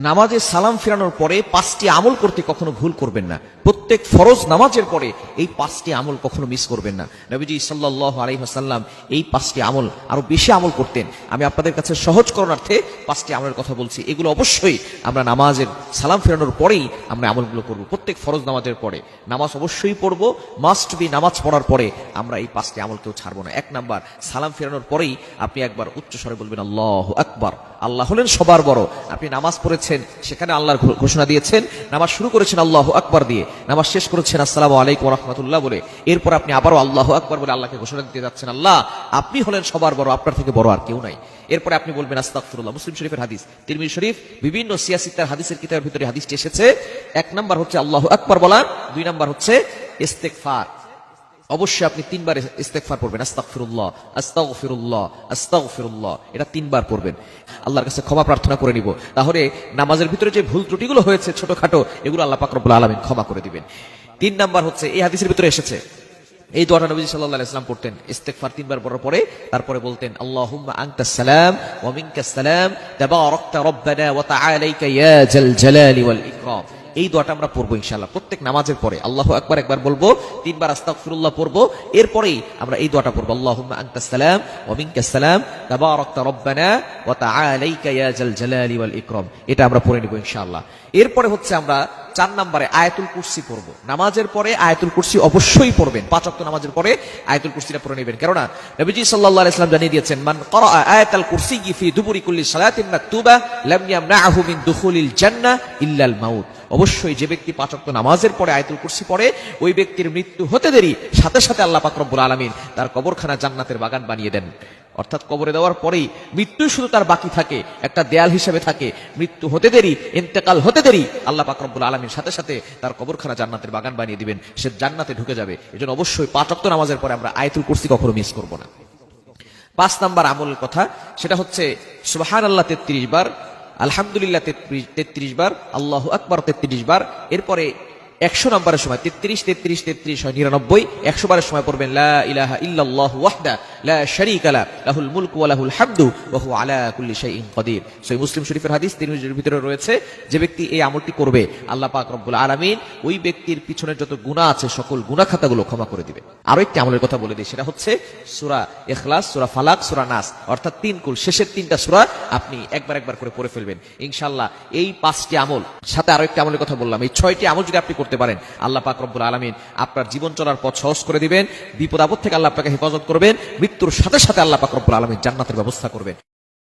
নামাজে সালাম ফেরানোর পরে পাঁচটি আমল করতে কখনো ভুল করবেন না। প্রত্যেক ফরজ নামাজের পরে এই পাঁচটি আমল কখনো মিস করবেন না। নবীজি সাল্লাহ আলহিহাসাল্লাম এই পাঁচটি আমল আরও বেশি আমল করতেন। আমি আপনাদের কাছে সহজ করণার্থে পাঁচটি আমলের কথা বলছি। এগুলো অবশ্যই আমরা নামাজের সালাম ফেরানোর পরেই আমরা আমলগুলো করব। প্রত্যেক ফরজ নামাজের পরে। নামাজ অবশ্যই পড়ব। মাস্ট বি নামাজ পড়ার পরে আমরা এই পাঁচটি আমল কেউ ছাড়বো না। এক নাম্বার, সালাম ফেরানোর পরেই আপনি একবার উচ্চ স্বরে বলবেন, আল্লাহ আকবার। আল্লাহ হলেন সবার বড়। আপনি নামাজ পড়েছেন, সেখানে আল্লাহর ঘোষণা দিয়েছেন। নামাজ শুরু করেছেন, আল্লাহ আকবার দিয়ে। নামাজ শেষ করেছেন, আসসালামু আলাইকুম রহমতুল্লাহ বলে। এরপর আপনি আবারও আল্লাহ আকবর বলে আল্লাহকে ঘোষণা দিতে যাচ্ছেন, আল্লাহ, আপনি হলেন সবার বড়, আপনার থেকে বড় আর কেউ নাই। এরপরে আপনি বলবেন আস্তাকুল্লাহ মুসলিম শরীফের হাদিস তিরমি শরীফ, বিভিন্ন সিয়াসিতার হাদিসের কিতাবের ভিতরে হাদিসটি এসেছে। এক নম্বর হচ্ছে আল্লাহ আকবর বলা, দুই নাম্বার হচ্ছে ইস্তেগফার। অবশ্যই আপনি তিনবার ইস্তেগফার পড়বেন। আস্তাগফিরুল্লাহ আস্তাগফিরুল্লাহ আস্তাগফিরুল্লাহ। এটা তিনবার পড়বেন। আল্লাহর কাছে ক্ষমা প্রার্থনা করে নিব। তাহলে নামাজের ভিতরে যে ভুল ত্রুটিগুলো হয়েছে ছোটখাটো, এগুলো আল্লাহ পাক রব্বুল আলামিন ক্ষমা করে দিবেন। তিন নাম্বার হচ্ছে, এই হাদিসের ভিতরে এসেছে, এই দোয়াটা নবী সাল্লাল্লাহু ইসলাম পড়তেন। ইস্তেগফার তিনবার পড়ার পরে তারপরে বলতেন, আল্লাহুম্মা আনতাস সালাম ওয়া ইকরাম। এই দোয়াটা আমরা পড়ব ইনশাল্লাহ প্রত্যেক নামাজের পরে, আল্লাহ একবার একবার বলব, তিনবার আস্তাগফিরুল্লাহ পড়ব, এরপরেই আমরা এই দোয়াটা পড়ব, আল্লাহুম্মা আনতাস সালাম ওয়া মিনকাস সালাম, তাবারাকতা রব্বানা ওয়া তাআলাইকা ইয়া জাল জালালি ওয়াল ইকরাম। এটা আমরা পড়ে নিব ইনশাআল্লাহ। এরপরে হচ্ছে আমরা চার নম্বরে আয়াতুল কুরসি পড়ব। নামাজের পরে আয়াতুল কুরসি অবশ্যই পড়বেন। পাঁচ ওয়াক্ত নামাজের পরে আয়াতুল কুরসিটা পড়ে নেবেন। কেননা নবীজি সাল্লাল্লাহু আলাইহি সাল্লাম জানিয়ে দিয়েছেন, মান করা আয়াতুল কুরসি ফি দুবুরি কুল্লি সালাতিন মাকতুবা, লাম ইয়ামনাহু মিন দুখুলিল জান্নাহ ইল্লাল মাউত। অবশ্যই যে ব্যক্তি পাঁচ নামাজের পরে আয়াতুল কুরসি পড়ে, ওই ব্যক্তির মৃত্যু হতে দেরি। সাথে সাথে আল্লাহ পাক রব্বুল আলামিন তার কবরখানা জান্নাতের বাগান বানিয়ে দেন। অর্থাৎ কবরে দেওয়ার পরেই মৃত্যু শুধু তার বাকি থাকে, একটা দেয়াল হিসেবে থাকে। মৃত্যু হতে দেরি, ইন্তেকাল হতে দেরি, আল্লাহ পাক রব্বুল আলমীর সাথে সাথে তার কবরখানা জান্নাতের বাগান বানিয়ে দিবেন। সে জান্নাতে ঢুকে যাবে। এজন্য অবশ্যই পাঁচক্ত নামাজের পরে আমরা আয়তুল কুরসি কখনো মিস করব না। পাঁচ নাম্বার আমলের কথা, সেটা হচ্ছে সুবাহান আল্লাহ তেত্রিশ বার আলহামদুলিল্লাহ তেত্রিশ তেত্রিশ বার, আল্লাহ আকবর তেত্রিশ বার, এরপরে একশো নম্বরের সময়, তেত্রিশ তেত্রিশ তেত্রিশ হয় নিরানব্বই, একশো বারের সময় পড়বেন লাহ ইল্লাল্লাহু ওয়াহদা শরীফের হাদিস তিরমিজির ভিতরে রয়েছে, যে ব্যক্তি এই আমলটি করবে, আল্লাহ পাক রব্বুল আলামিন ওই ব্যক্তির পিছনে যত গুনাহ আছে, সকল গুনাহ খাতাগুলো ক্ষমা করে দিবে। আরও একটি আমলের কথা বলে দিই, সেটা হচ্ছে সূরা ইখলাস, সূরা ফালাক, সূরা নাস। অর্থাৎ তিন কুল, শেষের তিনটা সূরা আপনি একবার একবার করে পড়ে ফেলবেন। ইনশাআল্লাহ এই পাঁচটি আমল, সাথে আরও একটি আমলের কথা বললাম, এই ছয়টি আমল যদি আপনি করতে পারেন, আল্লাহ পাক রব্বুল আলামিন আপনার জীবন চলার পথ সহজ করে দিবেন, বিপদ আপদ থেকে আল্লাহ আপনাকে হেফাজত করবেন মৃত্যুর সাথে সাথে আল্লাহ পাকরবুল আলমী জান্নাতের ব্যবস্থা করবেন।